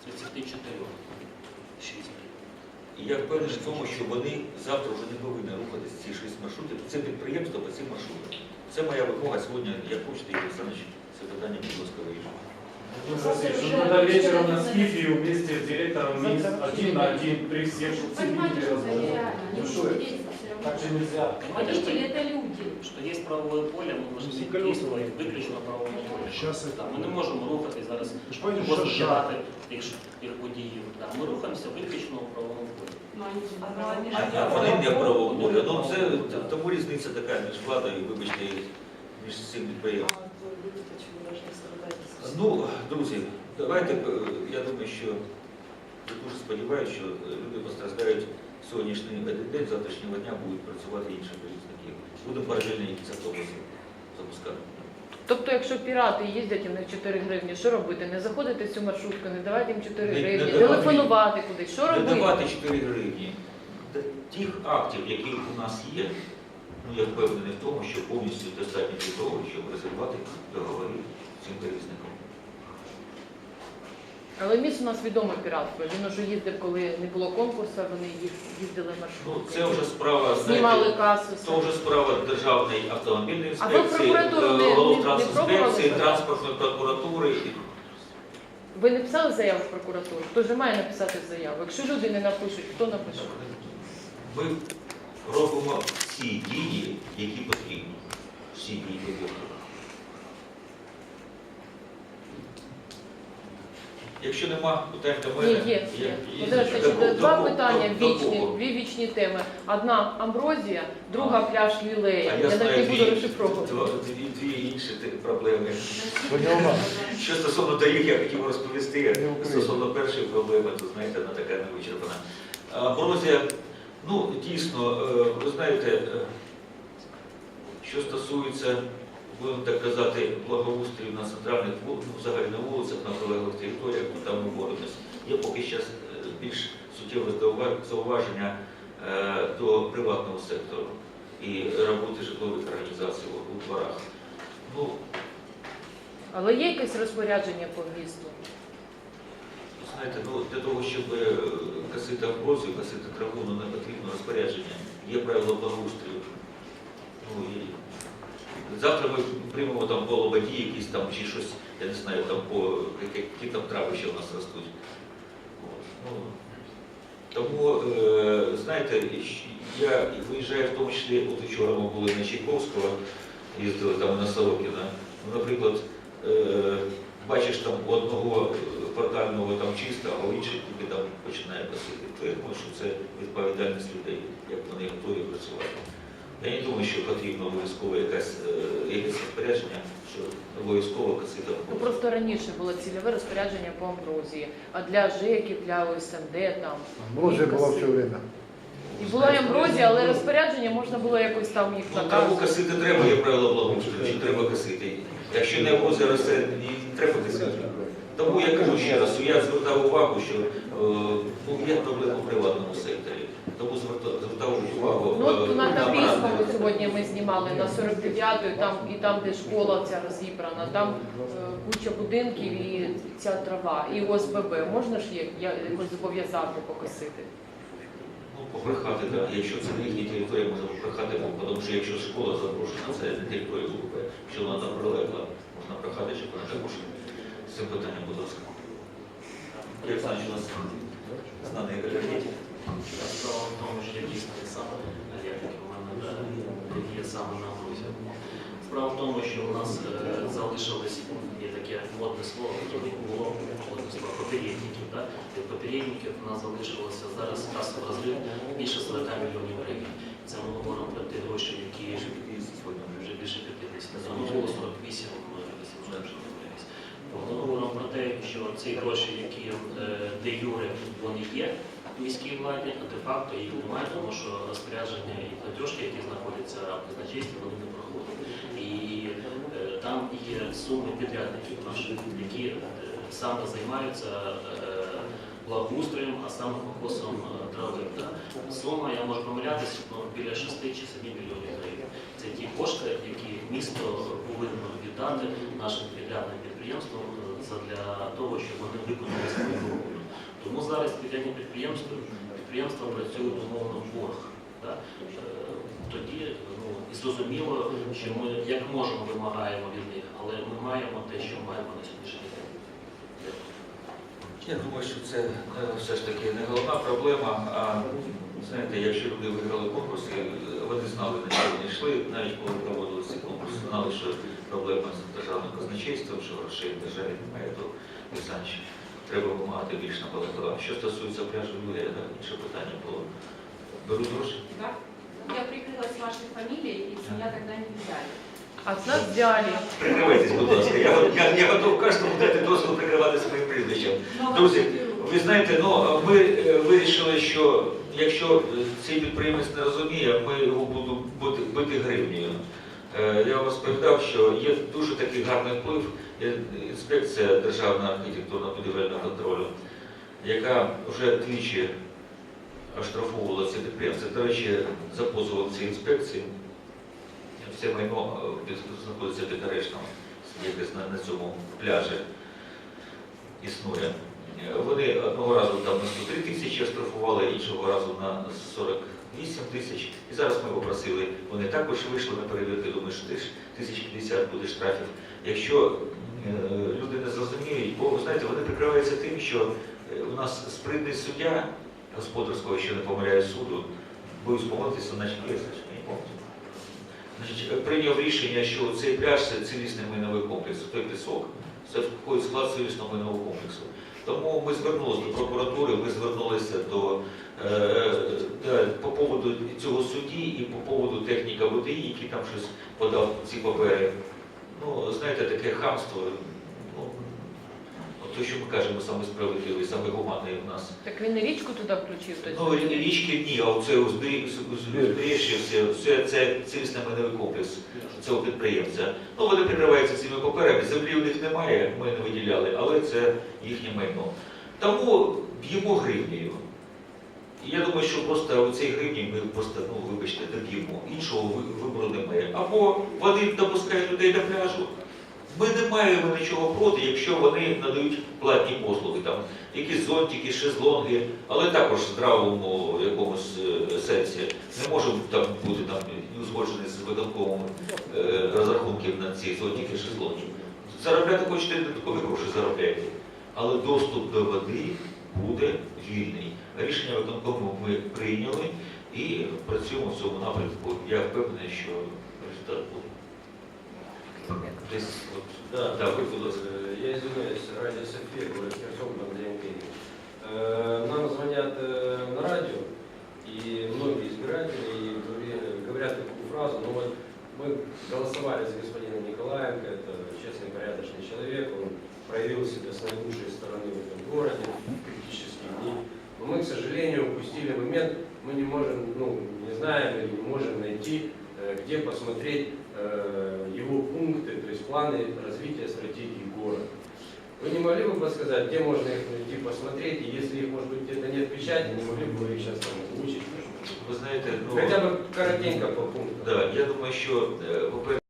З 34. 6. І я впевнений в тому, що вони завтра вже не повинні рухатися ці шість маршрутів. Це підприємство по цим маршрутам. Це моя вимога сьогодні. Як хочете, Ігор Олександрович, це питання, будь ласка, вирішуємо. Владимир Васильевич, ну тогда вечером на Скифе вместе с директором МИС один на один при всех, чтобы все Понимаете, видели что это разговор. нереально. Ну Они что будут это? действовать всё равно. Так же нельзя. Понимаете, что, Водители это люди. что есть правовое поле, ми Всі повинні колеса. дійствувати виключно в правовому полі. Щас Так, Ми не можемо рухатись зараз, Ви ж бачите, просто що збирати їх, їх водіїв. Так, Ми рухаємося виключно в правовому полі. Но они же А не ну, они правы. же- А вони не правоволі. Ну це тому різниця така між владою, вибачте, між цим підприємством. А то люди почему должны страдать? если Ну, друзі, давайте, е, я думаю, що я дуже сподіваюся, що люди постраждають сьогоднішній день, завтрашнього дня будуть працювати інші перевізники. Будемо паралельно якісь автобуси запускати. Тобто, якщо пірати їздять і в них 4 гривні, що робити? Не заходити в цю маршрутку, не давати їм 4 Не- не гривні, давати. телефонувати кудись. Що Не робити? давати 4 гривні. Тих актів, які у нас є, ну я впевнений в тому, що повністю достатньо для того, щоб розірвати договори з цим перевізником. Але міст у нас відомий піратство. Він уже їздив, коли не було конкурсу, вони їз- їздили Ну, маршрутки. це вже справа, Знімали касу. це вже справа Державної автомобільної інспекції, не Головтрансінспекції, транспортної прокуратури. Ви не писали заяву в прокуратуру? Хто ж має написати заяву? Якщо люди не напишуть, хто напише? Ми робимо всі дії, які потрібні. Всі дії, які потрібні. Якщо нема питань до Ні, мене, є. я- є. я- Володимир до кого- Два до питання до- до вічні, кого? дві вічні теми. Одна амброзія, друга пляж А лілея. я Я навіть знаю не буду дві, розшифровувати. два- дві, дві інші ти- проблеми. Що стосовно доріг, я хотів розповісти. Не Україна. Стосовно першої проблеми, то знаєте, вона така не вичерпана. Амброзія, ну дійсно, е, ви знаєте, е, що стосується, будемо так казати, благоустрою на центральних вулицях, ну, взагалі на вулицях, на прилеглих територіях, ну, там ми боремося. Є поки що більш суттєве зауваження е, до приватного сектору і роботи житлових організацій у, дворах. Ну, Але є якесь розпорядження по місту? Знаєте, ну для того, щоб е, косити амброзію, косити траву, ну не потрібно розпорядження. Є правила благоустрою. Ну, і завтра ми приймемо там по якісь там чи щось, я не знаю, там по які, там трави ще у нас ростуть. Ну, тому, е, знаєте, я виїжджаю в тому числі, от вчора ми були на Чайковського, їздили там на Сорокіна. Ну, наприклад, е, бачиш там у одного квартального там чисто, а у інших тільки там починає косити. То я думаю, що це відповідальність людей, як вони готові працювати. Я не думаю, що потрібно обов'язково якесь, е, якесь розпорядження, що обов'язково косити. Ну просто раніше було цільове розпорядження по амброзії, а для ЖЕКів, для ОСМД там. Амброзия была все время. І була амброзія, але розпорядження можна було якось там їх Ну, траву наказувати. косити треба, є правила благоустрою, чи треба косити. Якщо не амброзія росте, її треба косити. Тому я кажу ще раз, я звертав увагу, що е, є проблема в приватному секторі. Тому звертав, увагу. Ну от е, на Таврійському сьогодні ми знімали на 49-ї, там і там, де школа ця розібрана, там е, куча будинків і ця трава, і ОСББ. Можна ж якось зобов'язати покосити? Ну, попрохати, так. Якщо це не їхня територія, можна попрохати, тому що якщо школа запрошена, це не територія ГУП, що вона там прилегла, можна прохати, щоб вона також цим питанням, будь ласка. Що у нас знаний енергетик. Справа в тому, що дійсно так само електрик у мене є саме на грузі. Справа в тому, що у нас е, залишилось є таке модне слово, яке було модне слово попередників. Да? Від попередників у нас залишилося зараз касовий розрив більше 40 мільйонів гривень. Це ми говоримо про ті гроші, які вже більше 50. Це було 48, ми 18 можливість. Ми говоримо про те, що ці гроші, які е, де юре вони є, в міській владі, а де-факто їх немає, тому що розпорядження і платіжки, які знаходяться в казначействі, вони не проходять. І е, там є суми підрядників наших, які е, саме займаються благоустроєм, а саме покосом трави. Сума, я можу помилятися, ну, біля 6 чи 7 мільйонів гривень. Це ті кошти, які місто повинно віддати нашим підрядним підприємствам е, задля того, щоб вони виконали свою роботу. Тому зараз спеціальні підприємства, підприємства працюють умовно в борг. Е, Тоді ну, і зрозуміло, що ми як можемо вимагаємо від них, але ми маємо те, що маємо на сьогоднішній день. Я думаю, що це е, все ж таки не головна проблема. А знаєте, якщо люди виграли конкурси, вони знали, на що вони йшли, навіть коли проводили знали, що проблема з державним казначейством, що грошей в державі немає, то Олександрович, треба вимагати більш набагато. А Що стосується пляжу Юрія, так, інше питання було. Беруть гроші? Да? Я прикрылась вашей фамилией, и с меня тогда не взяли. А нас взяли. Прикривайтесь, будь ласка. Я, я, я готов кожному дати дозвіл прикривати своїм прізвищем. Друзі, ви знаєте, ну ми е, вирішили, що якщо цей підприємець не розуміє, ми його будемо бити, бити гривнею. Е, Я вам розповідав, що є дуже такий гарний вплив інспекція державного архітектурно-будівельного контролю, яка вже двічі оштрафовувала ці підприємці. До речі, за позовом цієї інспекції все майно е, знаходиться під арештом, якесь на, цьому пляжі існує. Вони одного разу там на 103 тисячі оштрафували, іншого разу на 48 тисяч. І зараз ми попросили, вони також вийшли на перевірки, думаю, що теж 1050 буде штрафів. Якщо е, люди не зрозуміють, бо знаєте, вони прикриваються тим, що е, у нас спритний суддя господарського, що не помиляє суду, боюсь помилитися, значить є. Значить, е, прийняв рішення, що цей пляж це цілісний майновий комплекс, той пісок, це входить в склад цілісного майнового комплексу. Тому ми звернулися до прокуратури, ми звернулися до е, е, по поводу цього судді і по поводу техніка водії, який там щось подав ці папери. Ну, знаєте, таке хамство. Те, що ми кажемо, саме справедливий, саме гуманний у нас. Так він і річку туди включив. Ну, річки ні, а оце узбережжя, все, все це цілісний майновий комплекс цього підприємця. Ну, вони прикриваються цими паперами, землі у них немає, ми не виділяли, але це їхнє майно. Тому б'ємо гривнею. І я думаю, що просто у цій гривні ми просто, ну, вибачте, доб'ємо. Іншого вибору немає. Або вони допускають людей до пляжу. Ми не маємо нічого проти, якщо вони надають платні послуги, там якісь зонтики, шезлонги, але також в здравому якомусь е, сенсі. Не може там бути там узгоджений з виконковим е, розрахунків на ці зонтики, шезлонги. Заробляти хочете додаткові гроші заробляйте. Але доступ до води буде вільний. Рішення виконкому ми прийняли і працюємо в цьому напрямку. Я впевнений, що результат буде. Десь от, Да, да, ви, будь ласка. Э, Я извиняюсь, радио София, город Херсон, Богдан Евгеньевич. Э, Нам звонят э, на радио, и многие избиратели и говорят такую фразу, ну вот мы голосовали за господина Николаенко, это честный, порядочный человек, он проявил себя с наилучшей стороны в этом городе в критические дни. Но мы, к сожалению, упустили момент, мы не можем, ну, не знаем или не можем найти, где посмотреть э, его пункты, то есть планы развития стратегии города. Вы не могли бы подсказать, где можно их найти, посмотреть, и если их, может быть, где-то нет в печати, не могли бы вы их сейчас там озвучить? Ви знаєте, ну, Хотя бы коротенько по пунктам. да, я думаю, що, е, по-перше,